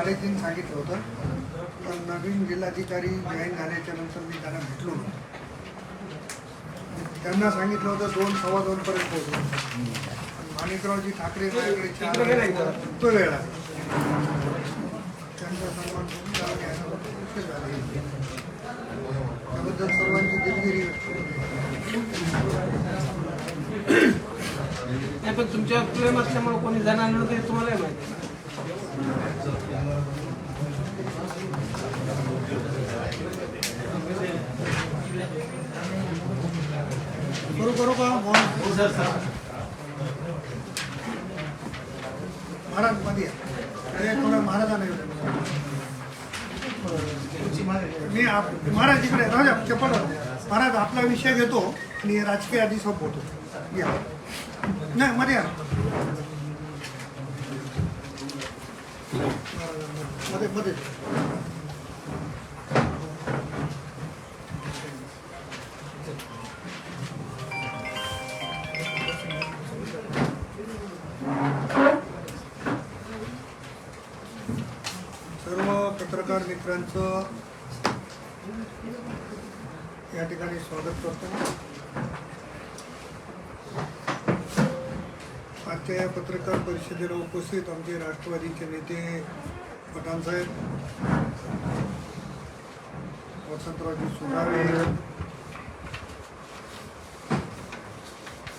साडेतीन सांगितलं होतं. पण नवीन जिल्हाधिकारी जॉईन झाल्याच्यानंतर मी त्यांना भेटलो त्यांना सांगितलं होतं दोन सव्वा दोन पर्यंत पोहोचलो माणिकरावजी ठाकरे माझ्याकडे चार तो वेळा त्यांचा सन्मान घ्यायला झाला. त्याबद्दल सर्वांची दिलगिरी पण तुमच्यावर प्रेम असल्यामुळे कोणी जाणार नव्हते तुम्हालाही माहिती. करू करू का? मोहन महाराजमध्ये अरे महाराजांना मी आप- महाराज इकडे राहू चप्पल महाराज आपला विषय घेतो आणि राजकीय आधी सोपवतो. या. नाही मध्ये या मध्ये मध्ये सर्व पत्रकार मित्रांचं या ठिकाणी स्वागत करतो. आजच्या या पत्रकार परिषदेला उपस्थित आमचे राष्ट्रवादीचे नेते पठाणसाहेब वसंतरावजी सुनावे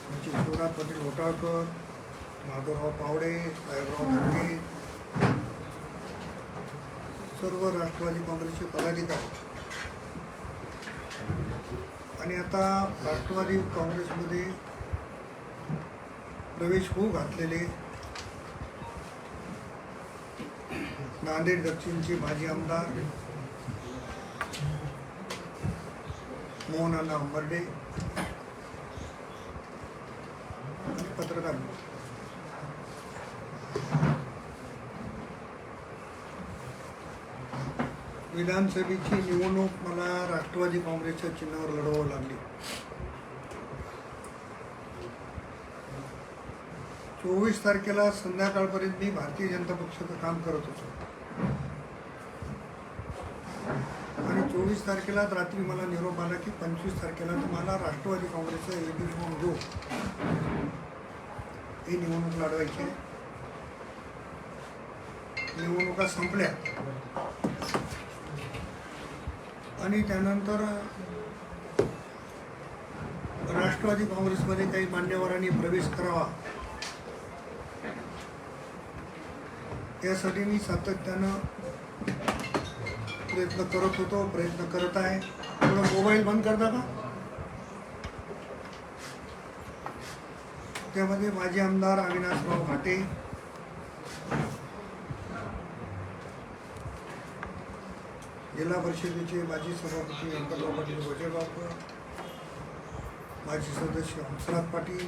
आमचे शिवराज पाटील होटाळकर माधवराव पावडे साहेबराव धनगे सर्व राष्ट्रवादी काँग्रेसचे पदाधिकारी. आणि आता राष्ट्रवादी काँग्रेसमध्ये प्रवेश होऊ घातलेले नांदेड दक्षिणचे माजी आमदार मोहन अण्णा अंबर्डे. पत्रकार. विधानसभेची निवडणूक मला राष्ट्रवादी काँग्रेसच्या चिन्हावर लढवावं लागली. चोवीस तारखेला संध्याकाळपर्यंत मी भारतीय जनता पक्षाचं काम करत होतो आणि चोवीस तारखेला रात्री मला निरोप आला की पंचवीस तारखेला तुम्हाला राष्ट्रवादी काँग्रेसचा एबी फॉर्म घेऊ ही निवडणूक लढवायची आहे. निवडणुका संपल्या. आणि त्यानंतर राष्ट्रवादी काँग्रेसमध्ये काही मान्यवरांनी प्रवेश करावा. यासाठी मी सातत्यानं प्रयत्न करत होतो प्रयत्न करत आहे. थोडं मोबाईल बंद करता का त्यामध्ये माजी आमदार अविनाशराव घाटे जिल्हा परिषदेचे माजी सभापती व्यंकटराव पाटील गोजेगावकर माजी सदस्य हंसराज पाटील.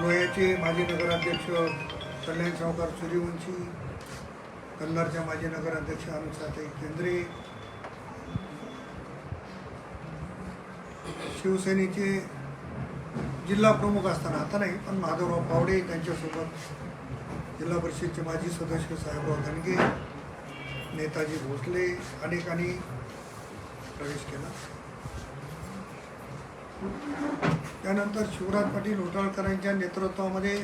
लोह्याचे माजी नगराध्यक्ष कल्याण सावकार सूर्यवंशी कन्नडच्या माजी नगराध्यक्ष अनुसाताई केंद्रे शिवसेनेचे जिल्हा प्रमुख असताना आता नाही पण माधवराव पावडे त्यांच्यासोबत जिल्हा परिषदचे माजी सदस्य साहेबराव धनगे नेताजी भोसले अनेकांनी प्रवेश केला. त्यानंतर शिवराज पाटील होटाळकरांच्या नेतृत्वामध्ये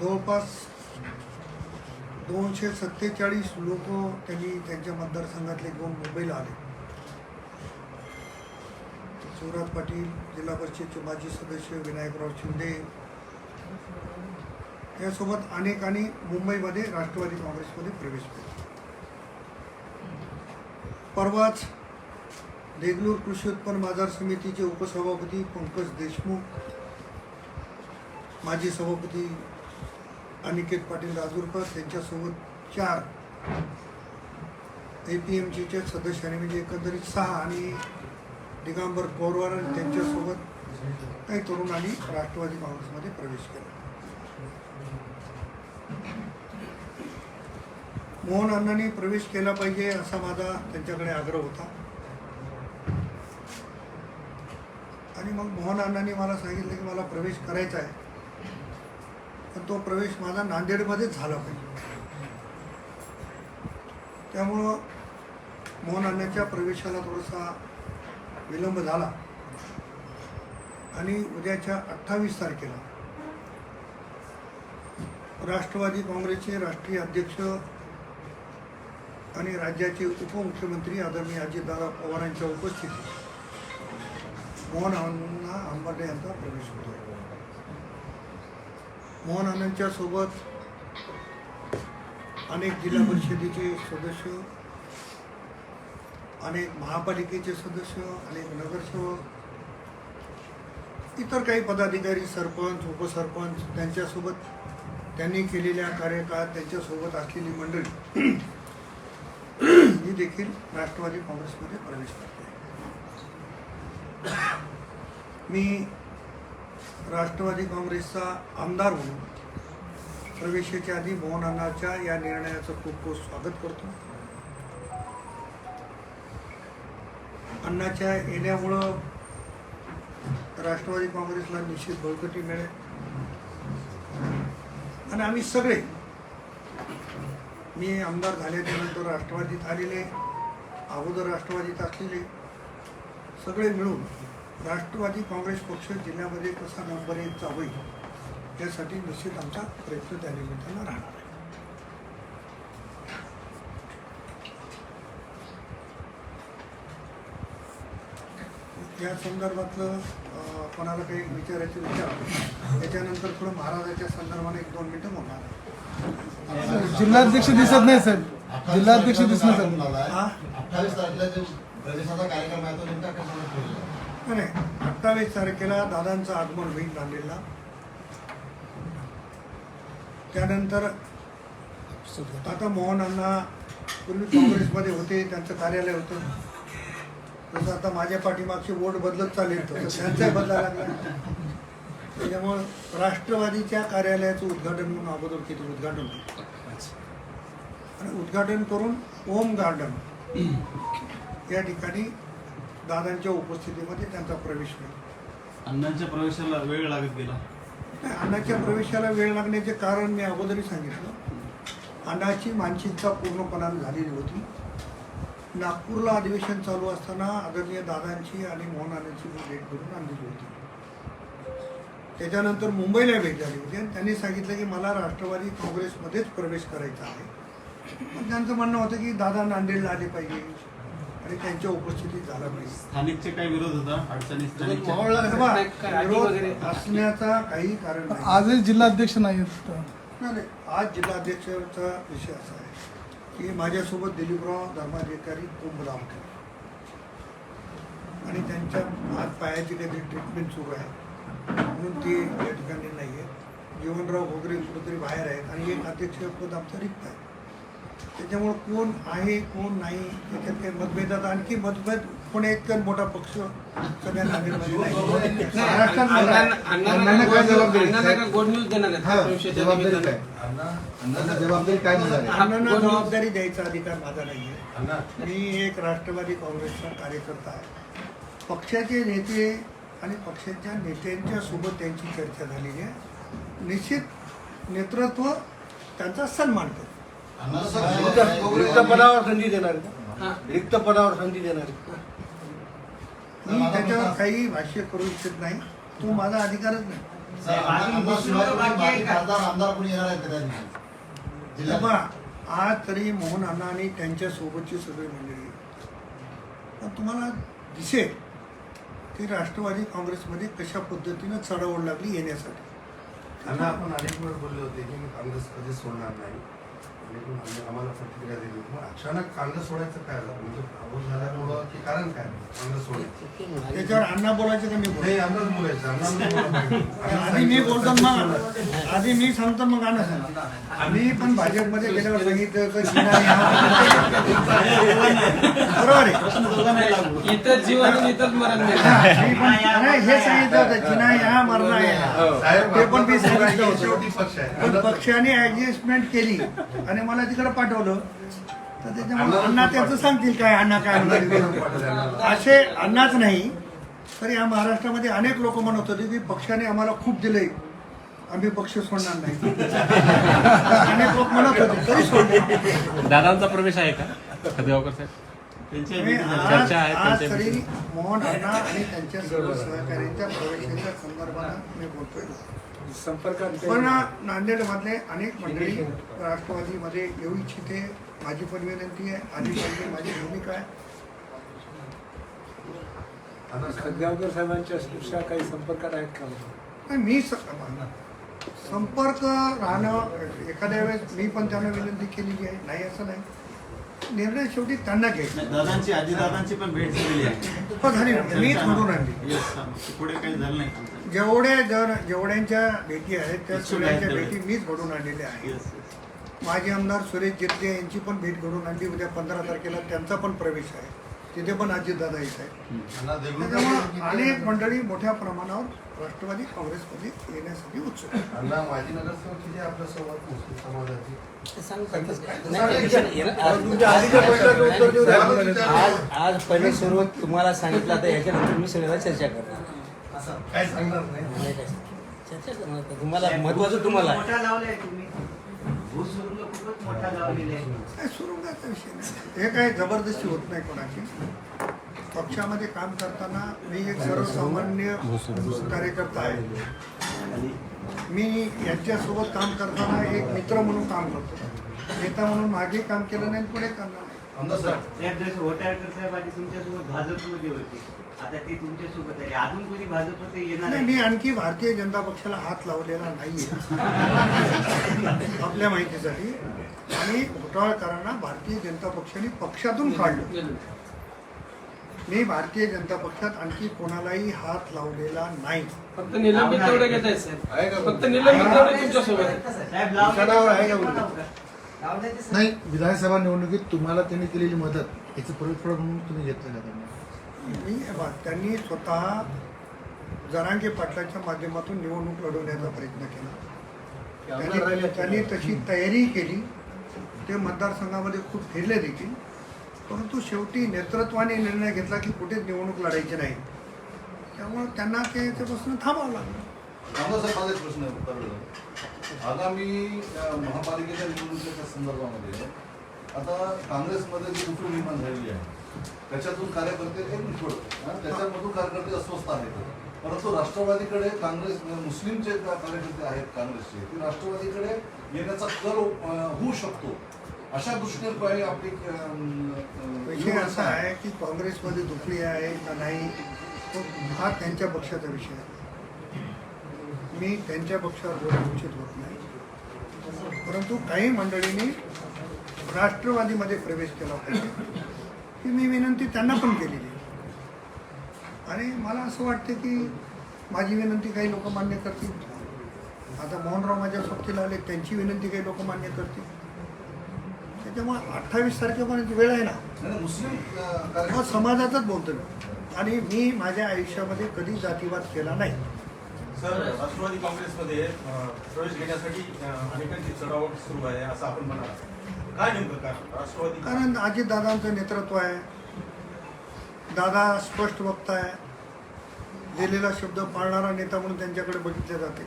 जवळपास दोनशे सत्तेचाळीस लोक त्यांनी त्यांच्या मतदारसंघातले घेऊन मुंबईला आले. शिवराज पाटील जिल्हा परिषदचे माजी सदस्य विनायकराव शिंदे यासोबत अनेकांनी मुंबईमध्ये राष्ट्रवादी काँग्रेसमध्ये प्रवेश केला. परवाच देगलूर कृषी उत्पन्न बाजार समितीचे उपसभापती पंकज देशमुख माजी सभापती अनिकेत पाटील राजूरकर त्यांच्यासोबत चार ए पी एम जीच्या सदस्यांनी म्हणजे एकंदरीत सहा आणि दिगांबर पौरवार आणि त्यांच्यासोबत काही तरुणांनी राष्ट्रवादी काँग्रेसमध्ये प्रवेश केला. मोहन अण्णांनी प्रवेश केला पाहिजे असा माझा त्यांच्याकडे आग्रह होता. आणि मग मोहन अण्णांनी मला सांगितलं की मला प्रवेश करायचा आहे. तो प्रवेश माझा नांदेडमध्येच झाला पाहिजे. त्यामुळं मोहन अण्णाच्या प्रवेशाला थोडासा विलंब झाला. आणि उद्याच्या अठ्ठावीस तारखेला राष्ट्रवादी काँग्रेसचे राष्ट्रीय अध्यक्ष आणि राज्याचे उपमुख्यमंत्री आदरणीय अजितदादा पवारांच्या उपस्थितीत मोहन अण्णा अंबाडे यांचा प्रवेश होतो. मोहन आनंदच्या सोबत अनेक जिल्हा परिषदेचे सदस्य अनेक महापालिकेचे सदस्य अनेक नगरसेवक इतर काही पदाधिकारी सरपंच उपसरपंच त्यांच्यासोबत त्यांनी केलेल्या कार्यकाळात त्यांच्यासोबत असलेली मंडळी ही देखील राष्ट्रवादी काँग्रेसमध्ये प्रवेश करते. मी राष्ट्रवादी काँग्रेसचा आमदार म्हणून प्रवेशाच्या आधी मोहन अण्णाच्या या निर्णयाचं खूप खूप स्वागत करतो. अण्णाच्या येण्यामुळं राष्ट्रवादी काँग्रेसला निश्चित बळकटी मिळेल. आणि आम्ही सगळे मी आमदार झाल्याच्यानंतर राष्ट्रवादीत आलेले अगोदर राष्ट्रवादीत असलेले सगळे मिळून राष्ट्रवादी काँग्रेस पक्ष जिल्ह्यामध्ये कसा नंबर एकचा होईल यासाठी निश्चित आमचा प्रयत्न त्या निमित्तानं राहणार आहे. या संदर्भातलं कोणाला काही विचारायचं विचार? त्याच्यानंतर थोडं महाराजाच्या संदर्भाने एक दोन मिनिटं बोलणार जिल्हाध्यक्ष दिसत नाही साहेब जिल्हाध्यक्ष दिसत नाही नाही अठ्ठावीस तारखेला दादांचं आगमन होईल नांदेडला. त्यानंतर आता मोहनांना पूर्वी काँग्रेसमध्ये होते त्यांचं कार्यालय होतं. तसं आता माझ्या पाठीमागचे वोट बदलत चालेल तसं त्यांचाही बदला लागला. त्याच्यामुळं राष्ट्रवादीच्या कार्यालयाचं उद्घाटन म्हणून अगोदर केलं उद्घाटन आणि उद्घाटन करून ओम गार्डन या ठिकाणी दादांच्या उपस्थितीमध्ये त्यांचा प्रवेश होईल अण्णांच्या प्रवेशाला वेळ लागत गेला. नाही, अण्णाच्या प्रवेशाला वेळ लागण्याचे कारण मी अगोदरही सांगितलं. अण्णाची मानसिकता पूर्णपणाने झालेली होती. नागपूरला अधिवेशन चालू असताना आदरणीय दादांची आणि मोहन अण्णांची मी भेट करून आणलेली होती. त्याच्यानंतर मुंबईला भेट झाली होती आणि त्यांनी सांगितलं की मला राष्ट्रवादी काँग्रेसमध्येच प्रवेश करायचा आहे. पण त्यांचं म्हणणं होतं की दादा नांदेडला आले पाहिजे. आणि त्यांच्या उपस्थितीत झाला पाहिजे स्थानिकचे काय विरोध होता? अडचणी मावळला विरोध? असण्याचा काही कारण नाही. आजही जिल्हाध्यक्ष नाही आहेत नाही नाही. आज जिल्हाध्यक्षाचा विषय असा आहे की माझ्यासोबत दिलीपराव धर्माधिकारी कुंभला होते आणि त्यांच्या आज पायाची काहीतरी ट्रीटमेंट सुरू आहे? म्हणून ते या ठिकाणी नाही आहे जीवनराव घोगरे कुठेतरी बाहेर आहेत आणि एक अध्यक्षपद आमचं रिक्त आहे. त्याच्यामुळं कोण आहे कोण नाही याच्यात काही मतभेदात आणखी मतभेद कोणी इतका मोठा पक्ष सगळ्या नांदेडमध्ये नाही. महाराष्ट्रात मोठा आहे. अण्णांना अण्णांना काय जबाबदारी? हा, द्यायचा अधिकार माझा नाही आहे मी एक राष्ट्रवादी काँग्रेसचा कार्यकर्ता आहे. पक्षाचे नेते आणि पक्षाच्या नेत्यांच्या सोबत त्यांची चर्चा झालेली आहे. निश्चित नेतृत्व त्यांचा सन्मान करतो. रिक्त पदावर संधी देणार का? रिक्त पदावर संधी देणार? मी त्याच्यावर काही भाष्य करू इच्छित नाही. तो माझा अधिकारच नाही. आमदार कोणी येणार आहेत आज तरी मोहन अण्णा आणि त्यांच्या सोबतची सगळी मंडळी. तुम्हाला दिसेल की राष्ट्रवादी काँग्रेसमध्ये कशा पद्धतीनं चढावड लागली येण्यासाठी. त्यांना आपण अनेक वेळ बोलले होते की मी काँग्रेस कधीच सोडणार नाही. आम्ही- आम्हाला प्रतिक्रिया दिली मग अचानक काँग्रेस सोडायचं काय झालं? म्हणजे प्रभाव झाल्यामुळं की कारण काय काँग्रेस सोडायचं त्याच्यावर अण्णा बोलायचं का मी नाही आमदार बोलायचं. पाहिजे. आधी मी बोलतो मग आधी मी सांगतो मग अण्णा सांगतो आम्ही पण भाजपमध्ये गेल्यावर सांगितलं ह्या- बरोबर आहे. इथंच जीवन आणि इथंच मरण नाही. मी पण नाही, हे सांगितलं होतं जिना या मरणा या साहेब ते पण मी सांगितलं होतं. पक्षाने ऍडजस्टमेंट केली. आणि मला तिकडे पाठवलं. तर त्याच्यामुळे अण्णा त्याचं सांगतील काय अण्णा काय म्हणणार. असे अण्णाच नाही तर या महाराष्ट्रामध्ये अनेक लोक म्हणत होते की पक्षाने आम्हाला खूप दिले आम्ही पक्ष सोडणार नाही. अनेक लोक म्हणत होते तरी सोडले. दादांचा प्रवेश आहे का? खदेगावकर साहेब. आज तरी मोहन अण्णा आणि त्यांच्या सर्व सहकार्यांच्या प्रवेशाच्या संदर्भात मी बोलतोय. संपर्कात पण नांदेड मधले अनेक मंडळी राष्ट्रवादीमध्ये येऊ इच्छिते. माझी पण विनंती आहे. आधी माझी भूमिका आहे. खदगावकर साहेबांच्या शिक्षा काही संपर्कात आहेत का? मी संपर्क राहणं एखाद्या वेळेस मी पण त्यांना विनंती केलेली आहे. नाही असं नाही. निर्णय शेवटी त्यांना घ्यायचा. नाही, दादांची आजी दादांची पण भेट झालेली आहे. हो. मीच म्हणून आणली. पुढे काही झालं नाही. जेवढे जर जेवढ्यांच्या भेटी आहेत त्या सगळ्यांच्या आहेत भेटी मीच घडून आणलेल्या आहेत. माजी आमदार सुरेश जिरते यांची पण भेट घडून आणली. उद्या पंधरा तारखेला त्यांचा पण प्रवेश आहे. तिथे पण अजितदादा येत आहे अनेक मंडळी मोठ्या प्रमाणावर राष्ट्रवादी काँग्रेसमध्ये येण्यासाठी उत्सुक. आज आज पहिले सर्व तुम्हाला सांगितलं. आता याच्यानंतर मी सगळ्याला चर्चा करणार. असं. काय सांगणार नाही. तुम्हाला महत्वाचं तुम्हाला आहे. मोठा लावलाय तुम्ही. भूत सुरुंग खूपच मोठा लावलेला आहे. काय सुरुंगाचा विषय नाही. हे काय जबरदस्ती होत नाही कोणाची? पक्षामध्ये काम करताना मी एक सर्वसामान्य कार्यकर्ता आहे. मी यांच्यासोबत काम करताना एक मित्र म्हणून काम करतो. नेता म्हणून मागे काम केलं नाही पुढे करणार नाही. तुमच्यासोबत भाजपमध्ये होते. आता ते तुमच्यासोबत आहे. अजून कोणी भाजपमध्ये येणार नाही आहे? मी आणखी भारतीय जनता पक्षाला हात लावलेला नाहीये. आपल्या माहितीसाठी. आणि घोटाळकरांना भारतीय जनता पक्षाने पक्षातून काढलं. मी भारतीय जनता पक्षात आणखी कोणालाही हात लावलेला नाही. फक्त निलंबित तेवढे घेत आहेत साहेब. फक्त निलंबित तेवढे तुमच्यासोबत आहेत. साहेब निशाणावर आहे का उलट? लावण्याचे नाही विधानसभा निवडणुकीत तुम्हाला त्यांनी केलेली मदत. याचं परतफेड म्हणून तुम्ही घेतलं त्यांना मी त्यांनी स्वतः जरांगे पाटलाच्या माध्यमातून निवडणूक लढवण्याचा प्रयत्न केला. त्यांनी त्यांनी तशी तयारी केली. ते मतदारसंघामध्ये खूप फिरले देखील. परंतु शेवटी नेतृत्वाने निर्णय घेतला की कुठेच निवडणूक लढायची नाही. त्यामुळे त्यांना ते त्यापासून थांबावं लागलं. माझा एक प्रश्न आगामी महापालिकेच्या निवडणुकीच्या संदर्भामध्ये आता काँग्रेसमध्ये जी दुसरी निर्माण झालेली आहे त्याच्यातून कार्यकर्ते एक निष्फळ हा, त्याच्यामधून कार्यकर्ते अस्वस्थ आहेत. परंतु राष्ट्रवादीकडे काँग्रेस मुस्लिम जे कार्यकर्ते आहेत काँग्रेसचे ते राष्ट्रवादीकडे येण्याचा कल होऊ शकतो. अशा दृष्टीने काही आपली निवड असा आहे की काँग्रेसमध्ये दुखली आहे का नाही तो हा त्यांच्या पक्षाचा विषय आहे. मी त्यांच्या पक्षावर बोलू इच्छित होत नाही. परंतु काही मंडळींनी राष्ट्रवादीमध्ये प्रवेश केला पाहिजे. ही मी विनंती त्यांना पण केलेली आहे. आणि मला असं वाटतं की माझी विनंती काही लोक मान्य करतील. आता मोहनराव माझ्या सोबतीला आले त्यांची विनंती काही लोक मान्य करतील. त्याच्यामुळे अठ्ठावीस तारखेपर्यंत वेळ आहे ना. मुस्लिम हा समाजाचाच बोलतो मी. आणि मी माझ्या आयुष्यामध्ये कधी जातीवाद केला नाही. सर राष्ट्रवादी काँग्रेसमध्ये प्रवेश घेण्यासाठी अनेकांची चढावट सुरू आहे असं आपण म्हणाल. काय नेमकं कारण राष्ट्रवादी कारण अजितदादांचं नेतृत्व आहे. दादा स्पष्ट वक्ता आहे दिलेला शब्द पाळणारा नेता म्हणून त्यांच्याकडे बघितले जाते.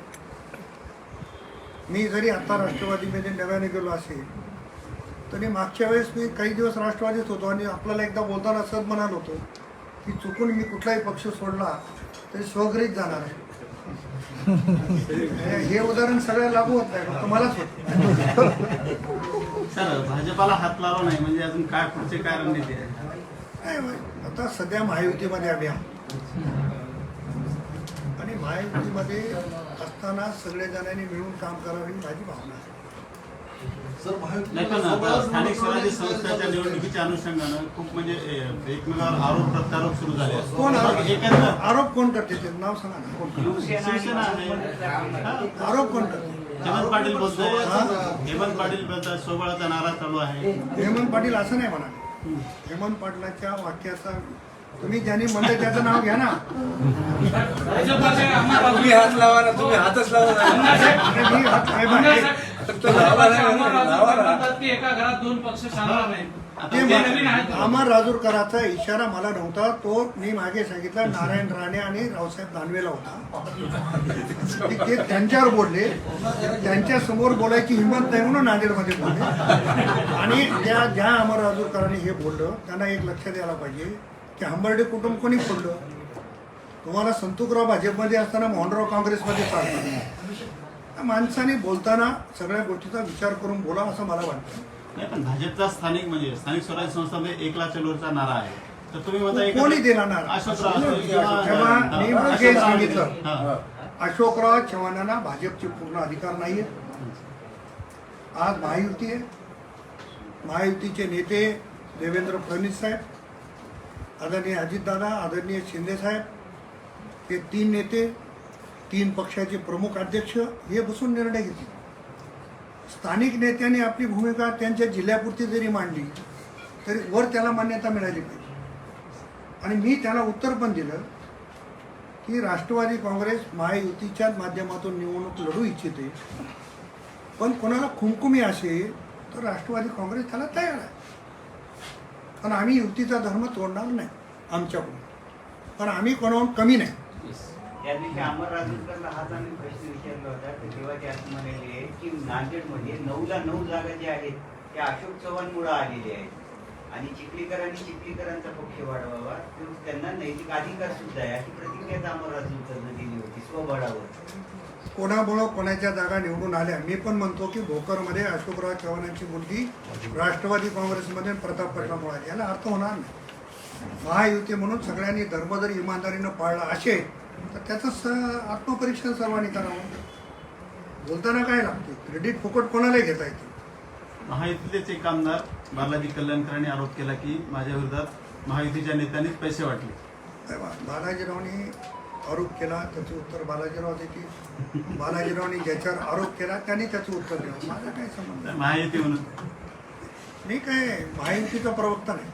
मी जरी आता राष्ट्रवादीमध्ये नव्याने गेलो असेल तरी मागच्या वेळेस मी काही दिवस राष्ट्रवादीत होतो आणि आपल्याला एकदा बोलताना असंच म्हणाल होतो की चुकून मी कुठलाही पक्ष सोडला तरी स्वगृहीत जाणार आहे. हे- उदाहरण सगळ्या लागू होत नाही फक्त मलाच होत सर भाजपाला हात लावा नाही म्हणजे अजून काय पुढचे काय रणनीती आहे? नाही. आता सध्या महायुतीमध्ये आम्ही आहोत. आणि महायुतीमध्ये असताना सगळे जणांनी मिळून काम करावे ही माझी भावना आहे. नाही पण आता स्थानिक स्वराज्य संस्थाच्या निवडणुकीच्या अनुषंगानं खूप म्हणजे ए, एकमेकावर आरोप प्रत्यारोप सुरू झाले. कोण आरोप एकत्र. आरोप कोण करते ते? नाव सांगा ना. कोण करते? शिवसेना आहे. हा. आरोप कोण करते? हेमंत पाटील बोलतोय? हेमंत पाटील बोलतात सोबळाचा नारा चालू आहे. हेमंत पाटील असं नाही म्हणाले. हेमंत पाटलाच्या वाक्याचा तुम्ही ज्यांनी म्हणलं त्याचं नाव घ्या ना. तुम्ही हात लावा ना. तुम्ही हातच लावा ना आणि मी हात- हे बघा, एका घरात दोन पक्ष चालणार नाही राजूरकरांचा इशारा मला नव्हता. तो मी मागे सांगितला नारायण राणे आणि रावसाहेब दानवेला होता. ते- त्यांच्यावर बोलले. त्यांच्यासमोर बोलायची हिंमत नाही म्हणून नांदेडमध्ये बोलले. आणि त्या ज्या अमर राजूरकरांनी हे बोललं त्यांना एक लक्ष द्यायला पाहिजे की हंबर्डे कुटुंब कोणी फोडलं? तुम्हाला संतुकराव भाजपमध्ये असताना मोहनराव काँग्रेसमध्ये चालतात त्या माणसाने बोलताना सगळ्या गोष्टीचा विचार करून बोला असं मला वाटतं नाही पण भाजपचा स्थानिक म्हणजे स्थानिक स्वराज्य संस्थामध्ये एक लाख वरचा नारा आहे तर तुम्ही कोणी दिला नारा? अशोकराव किंवा- तेव्हा सांगितलं. हा. अशोकराव चव्हाणांना भाजपचे पूर्ण अधिकार नाही आज महायुती आहे महायुतीचे नेते देवेंद्र फडणवीस साहेब आदरणीय अजितदादा आदरणीय शिंदे साहेब हे तीन नेते तीन पक्षाचे प्रमुख अध्यक्ष हे बसून निर्णय घेतले. स्थानिक नेत्यांनी आपली भूमिका त्यांच्या जिल्ह्यापुरती जरी मांडली तरी वर त्याला मान्यता मिळाली पाहिजे. आणि मी त्याला उत्तर पण दिलं की राष्ट्रवादी काँग्रेस महायुतीच्या माध्यमातून निवडणूक लढू इच्छिते पण कोणाला खुमखुमी असेल तर राष्ट्रवादी काँग्रेस त्याला तयार आहे. पण आम्ही युतीचा धर्म तोडणार नाही आमच्याकडून. पण आम्ही कोणाहून कमी नाही. त्यांनी दिवशी अमर राजूरकरला हाच आम्ही प्रश्न विचारला होता. तर तेव्हा ते असं म्हणाले की नांदेडमध्ये नऊला नऊ जागा ज्या आहेत त्या अशोक चव्हाणमुळं आलेल्या आहेत. आणि चिखलीकरांनी चिखलीकरांचा पक्ष वाढवावा. तर त्यांना नैतिक अधिकार सुद्धा आहे. अशी प्रतिक्रिया अमर राजूरकरनं दिली होती स्वबळावर. कोणामुळं कोणाच्या जागा निवडून आल्या? मी पण म्हणतो की भोकरमध्ये अशोकराव चव्हाणांची मुलगी राष्ट्रवादी काँग्रेसमध्ये प्रताप पटलामुळे आली. याला अर्थ होणार नाही. महायुती म्हणून सगळ्यांनी धर्म जर इमानदारीनं पाळला असेल तर त्याचं स आत्मपरीक्षण सर्वांनी करावं. बोलताना काय लागते? क्रेडिट फुकट कोणालाही घेता येते? महायुतीचेच एक आमदार बालाजी कल्याणकरांनी आरोप केला की माझ्या विरोधात महायुतीच्या नेत्यांनीच पैसे वाटले. बालाजीरावनी आरोप केला त्याचं उत्तर बालाजीराव देतील. बालाजीरावनी ज्याच्यावर आरोप केला त्यांनी त्याचं उत्तर द्यावं माझा काय संबंध? महायुती म्हणून. मी काय महायुतीचा प्रवक्ता नाही.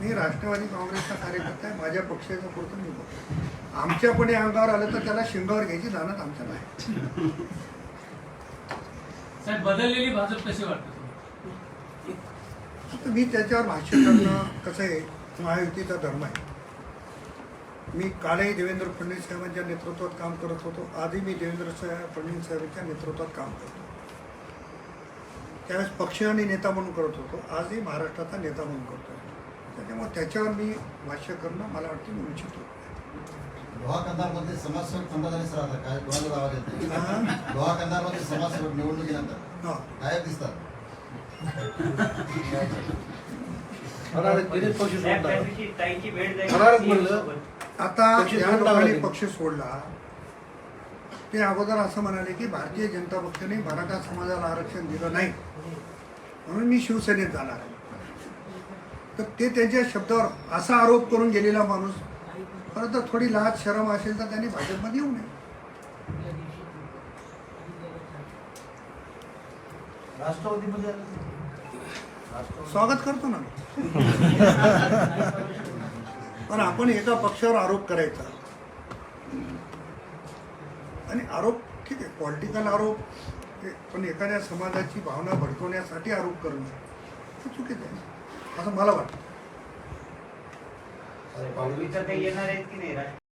मी राष्ट्रवादी काँग्रेसचा कार्यकर्ता आहे माझ्या पक्षाचं पुरतं मी बोलतो आमच्या कोणी अंगावर आलं तर त्याला शिंगावर घ्यायची जाणत आमच्या नाही. साहेब बदललेली भाजप कशी वाटते मी त्याच्यावर भाष्य करणं कसं आहे महायुतीचा धर्म आहे. मी कालही देवेंद्र फडणवीस साहेबांच्या नेतृत्वात काम करत होतो. आजही मी देवेंद्र साहेब फडणवीस साहेबांच्या नेतृत्वात काम करतो. त्यावेळेस पक्ष आणि नेता म्हणून करत होतो. आजही महाराष्ट्राचा नेता म्हणून करतो त्याच्यामुळे त्याच्यावर मी भाष्य करणं मला वाटतं मी उचित होतं. लोहा कंधारमध्ये समाजसेवक संघाने सर आता काय कोणाला दावा देत हा? नाही लोहा कंधारमध्ये समाजसेवक निवडणुकीनंतर. गायब दिसतात. आता लोकांनी. पक्ष सोडला ते अगोदर असं म्हणाले की भारतीय जनता पक्षाने मराठा समाजाला आरक्षण दिलं नाही म्हणून मी शिवसेनेत जाणार आहे तर ते त्यांच्या शब्दावर असा आरोप करून गेलेला माणूस परत थोडी लाज शरम असेल तर त्यांनी भाजपमध्ये येऊ नये. राष्ट्रवादीमध्ये स्वागत करतो ना. पण आपण एका पक्षावर आरोप करायचा. आणि आरोप ठीक आहे पॉलिटिकल आरोप पण एखाद्या समाजाची भावना भडकवण्यासाठी आरोप करणं. हे चुकीचं आहे. असं मला वाटतं. विचारता येणार आहेत की नाही